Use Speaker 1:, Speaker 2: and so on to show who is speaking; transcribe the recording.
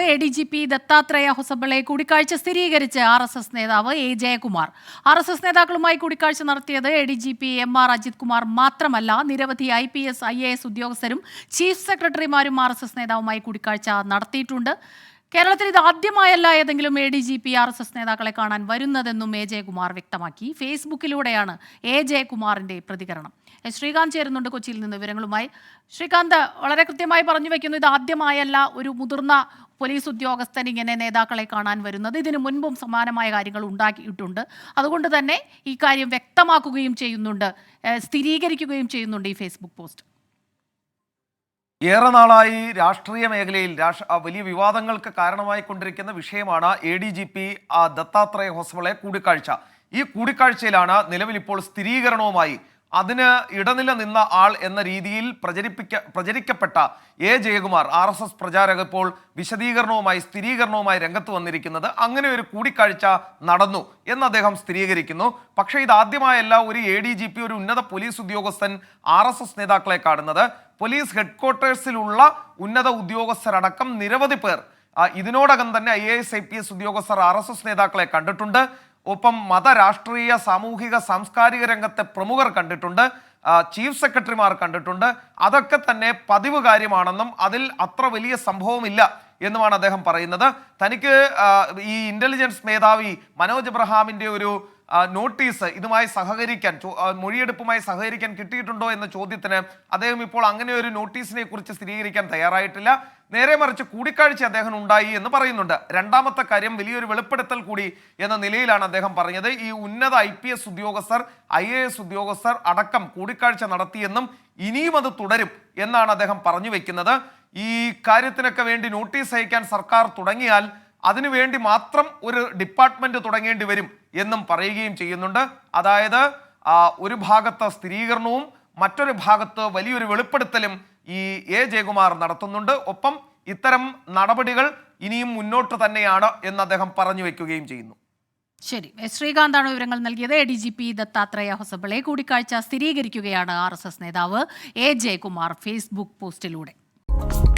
Speaker 1: A D G P Dattatreya Hosabale കൂടിക്കാഴ്ച സ്ഥിരീകരിച്ച് R S S നേതാവ് A Jayakumar. R S S നേതാക്കളുമായി കൂടിക്കാഴ്ച നടത്തിയത് A D G P M R Ajith Kumar മാത്രമല്ല നിരവധി I P S I A S ഉദ്യോഗസ്ഥരും chief സെക്രട്ടറിമാരും ആർ എസ് എസ് നേതാവുമായി കൂടിക്കാഴ്ച നടത്തിയിട്ടുണ്ട്. കേരളത്തിൽ ഇത് ആദ്യമായല്ല ഏതെങ്കിലും A D G P R S S നേതാക്കളെ കാണാൻ വരുന്നതെന്നും എ ജയകുമാർ വ്യക്തമാക്കി. ഫേസ്ബുക്കിലൂടെയാണ് എ ജയകുമാറിന്റെ പ്രതികരണം. ശ്രീകാന്ത് ചേരുന്നുണ്ട് കൊച്ചിയിൽ നിന്ന് വിവരങ്ങളുമായി. ശ്രീകാന്ത് വളരെ കൃത്യമായി പറഞ്ഞു വെക്കുന്നു ഇത് ആദ്യമായല്ല ഒരു മുതിർന്ന പോലീസ് ഉദ്യോഗസ്ഥൻ ഇങ്ങനെ നേതാക്കളെ കാണാൻ വരുന്നത്. ഇതിനു മുൻപും സമാനമായ കാര്യങ്ങൾ ഉണ്ടാക്കിയിട്ടുണ്ട്. അതുകൊണ്ട് തന്നെ ഈ കാര്യം വ്യക്തമാക്കുകയും ചെയ്യുന്നുണ്ട് സ്ഥിരീകരിക്കുകയും ചെയ്യുന്നുണ്ട് ഈ ഫേസ്ബുക്ക് പോസ്റ്റ്.
Speaker 2: ഏറെ നാളായി രാഷ്ട്രീയ മേഖലയിൽ വലിയ വിവാദങ്ങൾക്ക് കാരണമായി കൊണ്ടിരിക്കുന്ന വിഷയമാണ് A D G P Dattatreya Hosabale കൂടിക്കാഴ്ച. ഈ കൂടിക്കാഴ്ചയിലാണ് നിലവിൽ ഇപ്പോൾ സ്ഥിരീകരണവുമായി അതിന് ഇടനില നിന്ന ആൾ എന്ന രീതിയിൽ പ്രചരിപ്പിക്ക പ്രചരിക്കപ്പെട്ട A. Jayakumar R S S പ്രചാരക ഇപ്പോൾ വിശദീകരണവുമായി സ്ഥിരീകരണവുമായി രംഗത്ത് വന്നിരിക്കുന്നത് അങ്ങനെ ഒരു കൂടിക്കാഴ്ച നടന്നു എന്ന് അദ്ദേഹം സ്ഥിരീകരിക്കുന്നു. പക്ഷേ ഇതാദ്യമായല്ല ഒരു എ ഡി ജി പി ഒരു ഉന്നത പോലീസ് ഉദ്യോഗസ്ഥൻ ആർ എസ് എസ് നേതാക്കളെ കാണുന്നത്. പോലീസ് ഹെഡ്ക്വാർട്ടേഴ്സിലുള്ള ഉന്നത ഉദ്യോഗസ്ഥരടക്കം നിരവധി പേർ ഇതിനോടകം തന്നെ I A S I P S ഉദ്യോഗസ്ഥർ ആർ എസ് എസ് നേതാക്കളെ കണ്ടിട്ടുണ്ട്. ഒപ്പം മതരാഷ്ട്രീയ സാമൂഹിക സാംസ്കാരിക രംഗത്തെ പ്രമുഖർ കണ്ടിട്ടുണ്ട് ചീഫ് സെക്രട്ടറിമാർ കണ്ടിട്ടുണ്ട്. അതൊക്കെ തന്നെ പതിവ് കാര്യമാണെന്നും അതിൽ അത്ര വലിയ സംഭവമില്ല. എന്നുമാണ് അദ്ദേഹം പറയുന്നത്. തനിക്ക് ഈ ഇന്റലിജൻസ് മേധാവി മനോജ് എബ്രഹാമിന്റെ ഒരു നോട്ടീസ് ഇതുമായി സഹകരിക്കാൻ മൊഴിയെടുപ്പുമായി സഹകരിക്കാൻ കിട്ടിയിട്ടുണ്ടോ എന്ന ചോദ്യത്തിന് അദ്ദേഹം ഇപ്പോൾ അങ്ങനെ ഒരു നോട്ടീസിനെ കുറിച്ച് സ്ഥിരീകരിക്കാൻ തയ്യാറായിട്ടില്ല. നേരെ മറിച്ച് കൂടിക്കാഴ്ച അദ്ദേഹം ഉണ്ടായി എന്ന് പറയുന്നുണ്ട്. രണ്ടാമത്തെ കാര്യം വലിയൊരു വെളിപ്പെടുത്തൽ കൂടി എന്ന നിലയിലാണ് അദ്ദേഹം പറഞ്ഞത്. ഈ ഉന്നത ഐ പി എസ് ഉദ്യോഗസ്ഥർ ഐ എ എസ് ഉദ്യോഗസ്ഥർ അടക്കം കൂടിക്കാഴ്ച നടത്തിയെന്നും ഇനിയും അത് തുടരും എന്നാണ് അദ്ദേഹം പറഞ്ഞു വെക്കുന്നത്. ഈ കാര്യത്തിനൊക്കെ വേണ്ടി നോട്ടീസ് അയക്കാൻ സർക്കാർ തുടങ്ങിയാൽ അതിനുവേണ്ടി മാത്രം ഒരു ഡിപ്പാർട്ട്മെന്റ് തുടങ്ങേണ്ടി വരും എന്നും പറയുകയും ചെയ്യുന്നുണ്ട്. അതായത് ഒരു ഭാഗത്ത് സ്ഥിരീകരണവും മറ്റൊരു ഭാഗത്ത് വലിയൊരു വെളിപ്പെടുത്തലും ഈ എ. ജയകുമാർ നടത്തുന്നുണ്ട്. ഒപ്പം ഇത്തരം നടപടികൾ ഇനിയും മുന്നോട്ട് തന്നെയാണ് എന്ന് അദ്ദേഹം പറഞ്ഞു വെക്കുകയും ചെയ്യുന്നു.
Speaker 1: ശരി. ശ്രീകാന്താണ് വിവരങ്ങൾ നൽകിയത്. A. D. G. P. Dattatreya Hosabale കൂടിക്കാഴ്ച സ്ഥിരീകരിക്കുകയാണ് ആർ. എസ്. എസ് നേതാവ് എ. ജയകുമാർ ഫേസ്ബുക്ക് പോസ്റ്റിലൂടെ. you